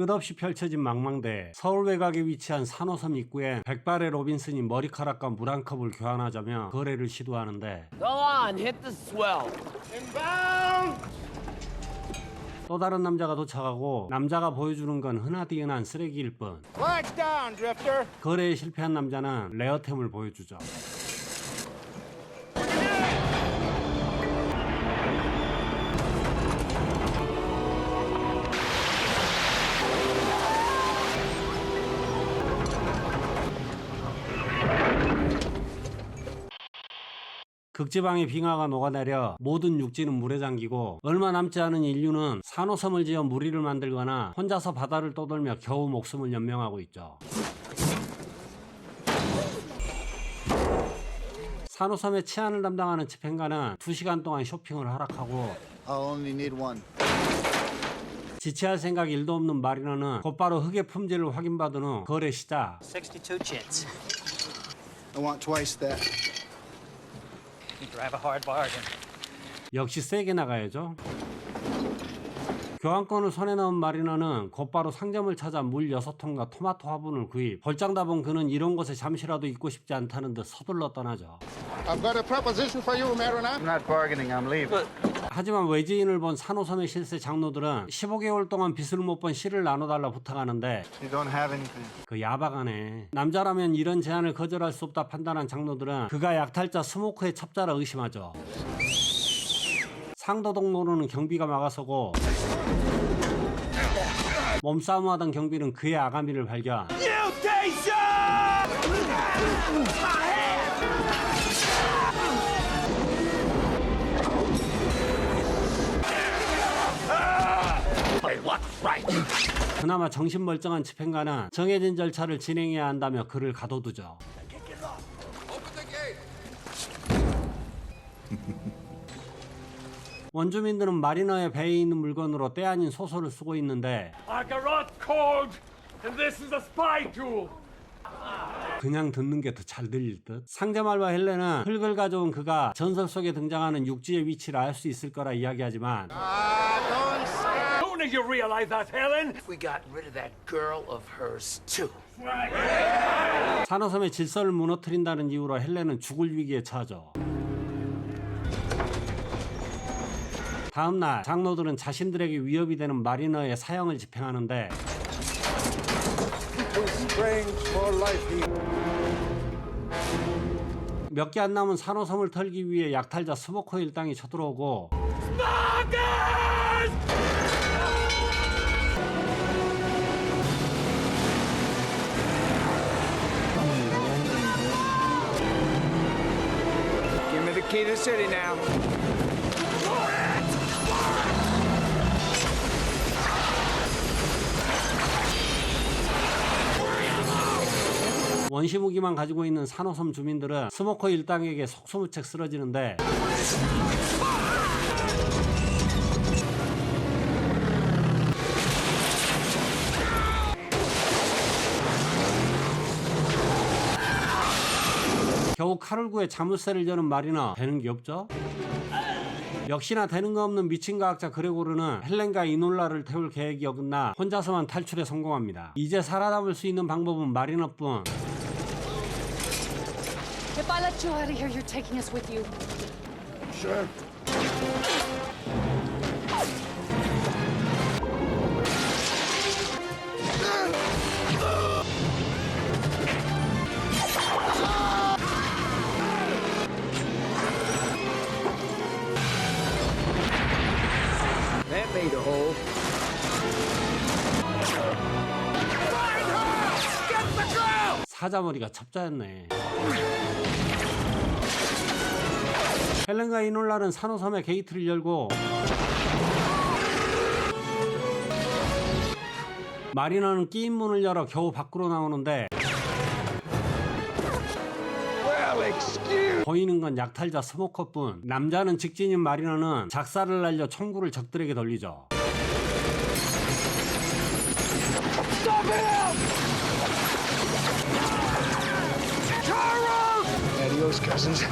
끝없이 펼쳐진 망망대해 서울 외곽에 위치한 산호섬 입구에 백발의 로빈슨이 머리카락과 물 한 컵을 교환하자며 거래를 시도하는데 Go on, hit the swell. 또 다른 남자가 도착하고 남자가 보여주는 건 흔하디흔한 쓰레기일 뿐 Flags down, Drifter. 거래에 실패한 남자는 레어템을 보여주죠 극지방의 빙하가 녹아내려 모든 육지는 물에 잠기고 얼마 남지 않은 인류는 산호섬을 지어 무리를 만들거나 혼자서 바다를 떠돌며 겨우 목숨을 연명하고 있죠. 산호섬의 치안을 담당하는 집행관은 2시간 동안 쇼핑을 하락하고 I'll only need one. 지체할 생각 일도 없는 마리너는 곧바로 흙의 품질을 확인받은 후 거래 시작 62 chits. I want twice that. You drive a hard bargain. 역시 세게 나가야죠. 교환권을 손에 넣은 마리너는 곧바로 상점을 찾아 물 6통과 토마토 화분을 구입. 벌장 다본 그는 이런 곳에 잠시라도 있고 싶지 않다는 듯 서둘러 떠나죠. I've got a proposition for you, Mariner. I'm not bargaining, I'm leaving. 하지만 외지인을 본 산호섬의 실세 장로들은 15개월 동안 빚을 못번 씨를 나눠달라 부탁하는데 You don't have anything. 그 야박하네. 남자라면 이런 제안을 거절할 수 없다 판단한 장로들은 그가 약탈자 스모크의 첩자라 의심하죠. 상도동 노루는 경비가 막아서고 몸싸움하던 경비는 그의 아가미를 발견. 그나마 정신 멀쩡한 집행관은 정해진 절차를 진행해야 한다며 그를 가둬두죠. 원주민들은 마리너의 배에 있는 물건으로 때 아닌 소설을 쓰고 있는데. 그냥 듣는 게 더 잘 들릴 듯. 상자말과 헬렌은 흙을 가져온 그가 전설 속에 등장하는 육지의 위치를 알 수 있을 거라 이야기하지만 Soon as you realize that, Helen, We got rid of that girl of hers, too. 산호섬의 질서를 무너뜨린다는 이유로 헬렌은 죽을 위기에 처하죠. 다음 날 장로들은 자신들에게 위협이 되는 마리너의 사형을 집행하는데 몇 개 안 남은 산호섬을 털기 위해 약탈자 스모커 일당이 쳐들어오고 the key to the city now. 원시 무기만 가지고 있는 산호섬 주민들은 스모커 일당에게 속수무책 쓰러지는데 겨우 칼을 구해 자물쇠를 여는 마리너 되는 게 없죠? 역시나 되는 거 없는 미친 과학자 그레고르는 헬렌과 이놀라를 태울 계획이 어긋나 혼자서만 탈출에 성공합니다. 이제 살아남을 수 있는 방법은 마리너뿐 If I let you out of here, you're taking us with you. That 사자머리가 첩자였네. 헬렌과 이놀라는 산호섬의 게이트를 열고 마리너는 끼인 문을 열어 겨우 밖으로 나오는데 보이는 건 약탈자 스모커뿐 남자는 직진인 마리너는 작사를 날려 총구를 적들에게 돌리죠. Adios, cousins.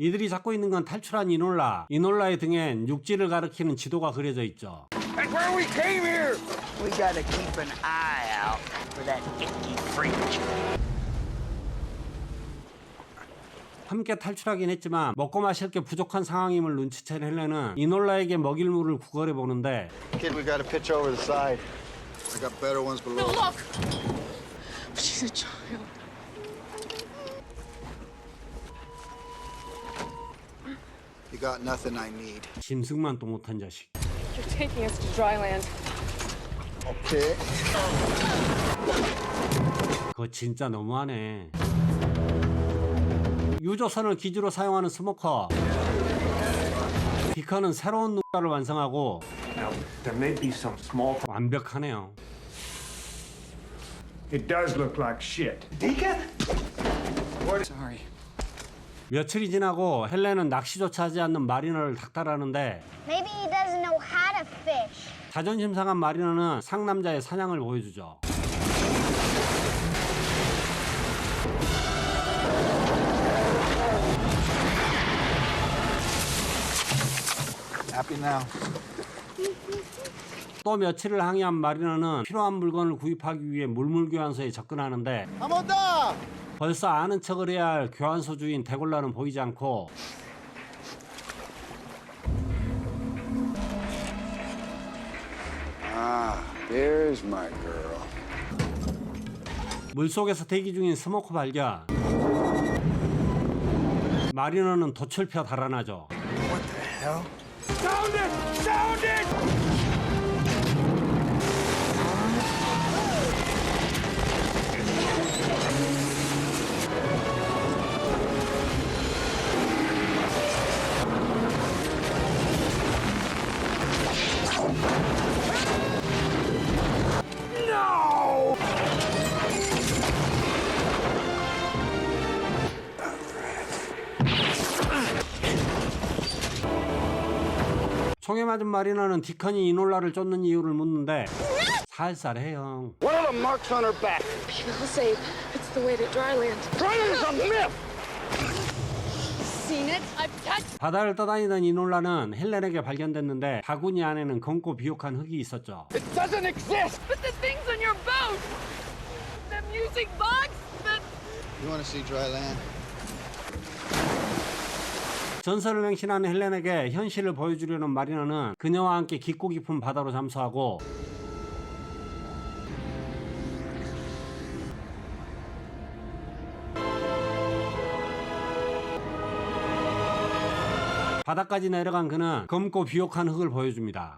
이들이 잡고 있는 건 탈출한 이놀라. 이놀라의 등엔 육지를 가리키는 지도가 그려져 있죠. That's where we came here. We gotta keep an eye out for that icky freak. 함께 탈출하긴 했지만 먹고 마실 게 부족한 상황임을 눈치챈 헬렌은 이놀라에게 먹일 물을 구걸해 보는데 Kid, we gotta pitch over the side. I got better ones below. Look! She's a child. You got nothing I need. 짐승만 또 못한 자식. You're taking us to dry land. Okay. 그거 진짜 너무하네. 유조선을 기지로 사용하는 스모커. 디커는 새로운 누가를 완성하고 Now, there may be some small. 완벽하네요. It does look like shit. Sorry. 며칠이 지나고 헬렌은 낚시조차 하지 않는 마리너를 닥달하는데 Maybe he doesn't know how to fish. 자존심 상한 마리너는 상남자의 사냥을 보여주죠. Happy now. 또 며칠을 항해한 마리너는 필요한 물건을 구입하기 위해 물물교환소에 접근하는데 I'm on dock. 벌써 아는 척을 해야 할 교환소 주인 데골라는 보이지 않고 Ah, there's my girl. 물속에서 대기 중인 스모커 발견 마리너는 펴 달아나죠 Sound it! Sound it! 총에 맞은 마리너는 디컨이 이놀라를 쫓는 이유를 묻는데 살살해 형 What are the marks on her back? People say it's the way to dry land. Dryland's a myth. Seen it? I've touched. 바다를 떠다니던 이놀라는 헬렌에게 발견됐는데 바구니 안에는 검고 비옥한 흙이 있었죠 It doesn't exist. But the things on your boat! The music box! The. You wanna see dry land? 전설을 맹신한 헬렌에게 현실을 보여주려는 마리너는 그녀와 함께 깊고 깊은 바다로 잠수하고 바다까지 내려간 그는 검고 비옥한 흙을 보여줍니다.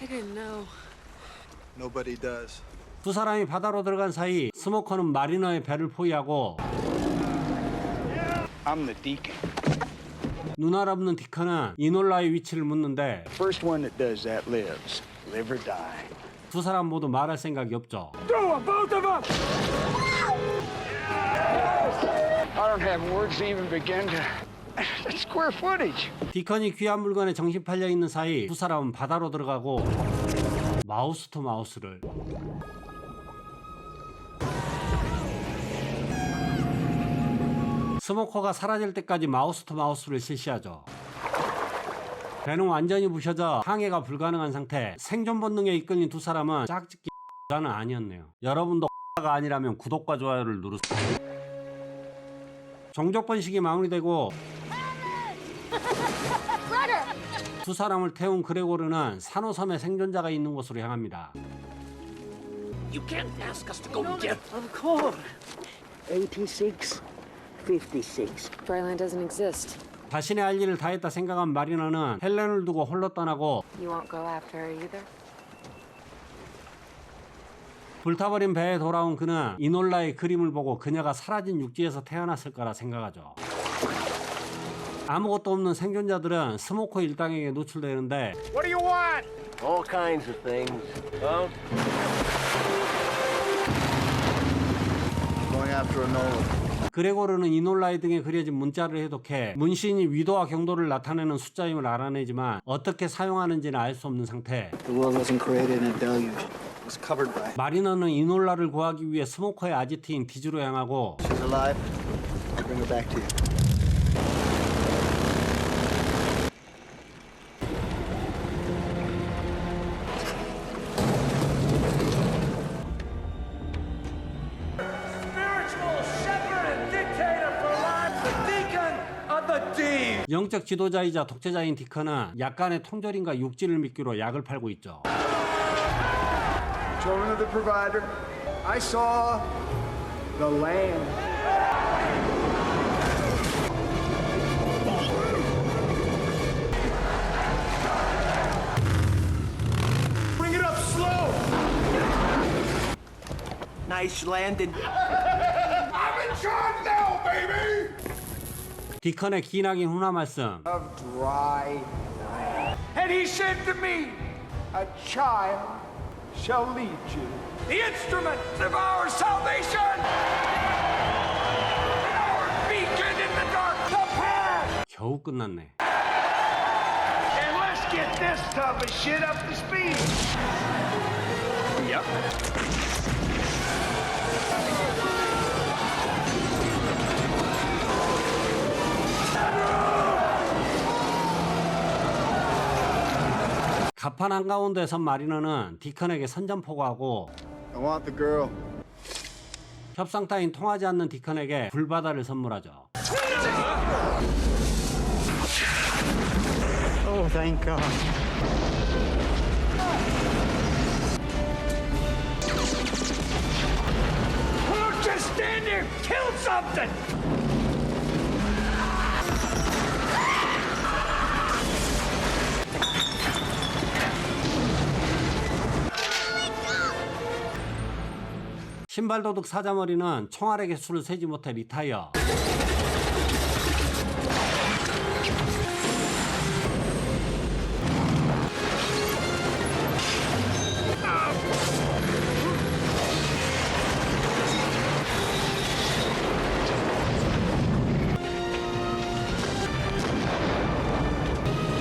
I didn't know. Nobody does. 두 사람이 바다로 들어간 사이 스모커는 마리너의 배를 포위하고 I'm the deacon. 눈알 없는 디커는 이놀라의 위치를 묻는데 First one that does that lives. Live or die. 두 사람 모두 말할 생각이 없죠. Do it, both of them! I don't have words to even begin to. That's square footage. 디컨이 귀한 물건에 정신 팔려 있는 사이 두 사람은 바다로 들어가고 마우스 투 마우스를 스모커가 사라질 때까지 마우스 투 마우스를 실시하죠. 배는 완전히 부셔져 항해가 불가능한 상태. 생존 본능에 이끌린 두 사람은 짝짓기 자는 아니었네요. 여러분도 가 아니라면 구독과 좋아요를 누르세요. 종족 번식이 마무리되고 두 사람을 태운 그레고르는 산호섬의 생존자가 있는 곳으로 향합니다. You can't ask us to go get Of course. 86, 56. Dry land doesn't exist. 자신의 할 일을 다 했다 생각한 마리너는 헬렌을 두고 홀로 떠나고 You won't go after her either? 불타버린 배에 돌아온 그는 이놀라의 그림을 보고 그녀가 사라진 육지에서 태어났을 거라 생각하죠. 아무것도 없는 생존자들은 스모커 일당에게 노출되는데 What do you want? all kinds of things. Well, Going after a Nolan. 그레고르는 이놀라의 등에 그려진 문자를 해독해 문신이 위도와 경도를 나타내는 숫자임을 알아내지만 어떻게 사용하는지는 알 수 없는 상태. 마리너는 이놀라를 구하기 위해 스모커의 아지트인 디즈로 향하고 영적 지도자이자 독재자인 디커는 약간의 통절인과 육질을 미끼로 약을 팔고 있죠. Children of the provider, I saw the lamb. Bring it up slow. Nice landing. 디컨의 기나긴 훈화 말씀. Of dry land. And he said to me, A child shall lead you. The instrument of our salvation. Our beacon in the dark. The path. 겨우 끝났네. And let's get this tub of shit up to speed. Yep. 가판 한가운데 선 마리너는 디컨에게 선전포고하고 I want the girl. 협상 따윈 통하지 않는 디컨에게 불바다를 선물하죠. Oh, thank God. Won't you stand there? Kill something! 신발 도둑 사자머리는 총알의 개수를 세지 못해 리타이어.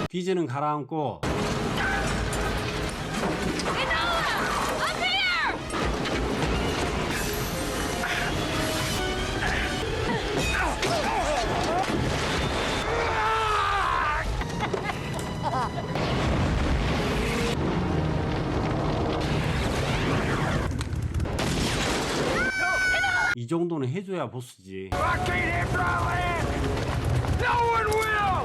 디즈는 가라앉고 이 정도는 해줘야 보스지. I can't have dry land. No one will.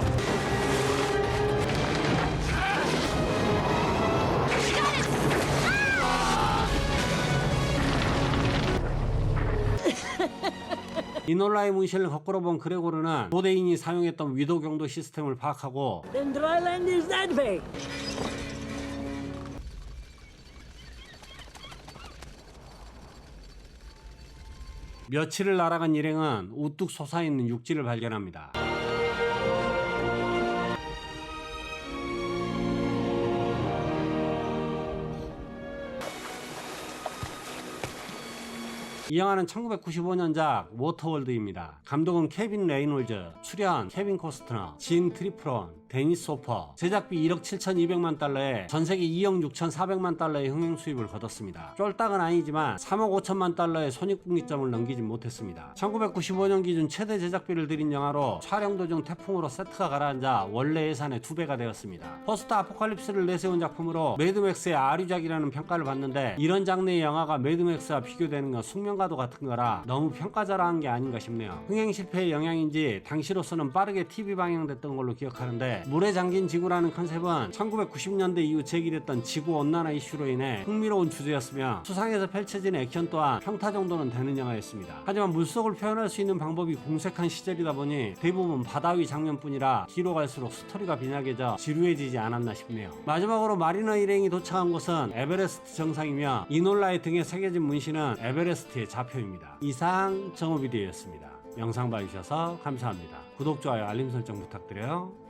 이놀라의 문신을 거꾸로 본 그레고르는 도대인이 사용했던 위도 경도 시스템을 파악하고 며칠을 날아간 일행은 우뚝 솟아있는 육지를 발견합니다. 이 영화는 1995년작 워터월드입니다. 감독은 케빈 레이놀즈, 출연 케빈 코스트너, 진 트리프론, 데니스 소퍼, 제작비 1억 7,200만 달러에 전세계 2억 6,400만 달러의 흥행 수입을 거뒀습니다. 쫄딱은 아니지만 3억 5천만 달러의 손익분기점을 넘기진 못했습니다. 1995년 기준 최대 제작비를 들인 영화로 촬영 도중 태풍으로 세트가 가라앉아 원래 예산의 두 배가 되었습니다. 포스트 아포칼립스를 내세운 작품으로 매드맥스의 아류작이라는 평가를 받는데 이런 장르의 영화가 매드맥스와 비교되는 건 숙명가도 같은 거라 너무 평가절하한 게 아닌가 싶네요. 흥행 실패의 영향인지 당시로서는 빠르게 TV 방영됐던 걸로 기억하는데 물에 잠긴 지구라는 컨셉은 1990년대 이후 제기됐던 지구 온난화 이슈로 인해 흥미로운 주제였으며 수상에서 펼쳐진 액션 또한 평타 정도는 되는 영화였습니다. 하지만 물속을 표현할 수 있는 방법이 공색한 시절이다 보니 대부분 바다 위 장면뿐이라 뒤로 갈수록 스토리가 빈약해져 지루해지지 않았나 싶네요. 마지막으로 마리너 일행이 도착한 곳은 에베레스트 정상이며 이놀라의 등에 새겨진 문신은 에베레스트의 좌표입니다. 이상 정오비디오였습니다. 영상 봐주셔서 감사합니다. 구독, 좋아요, 알림 설정 부탁드려요.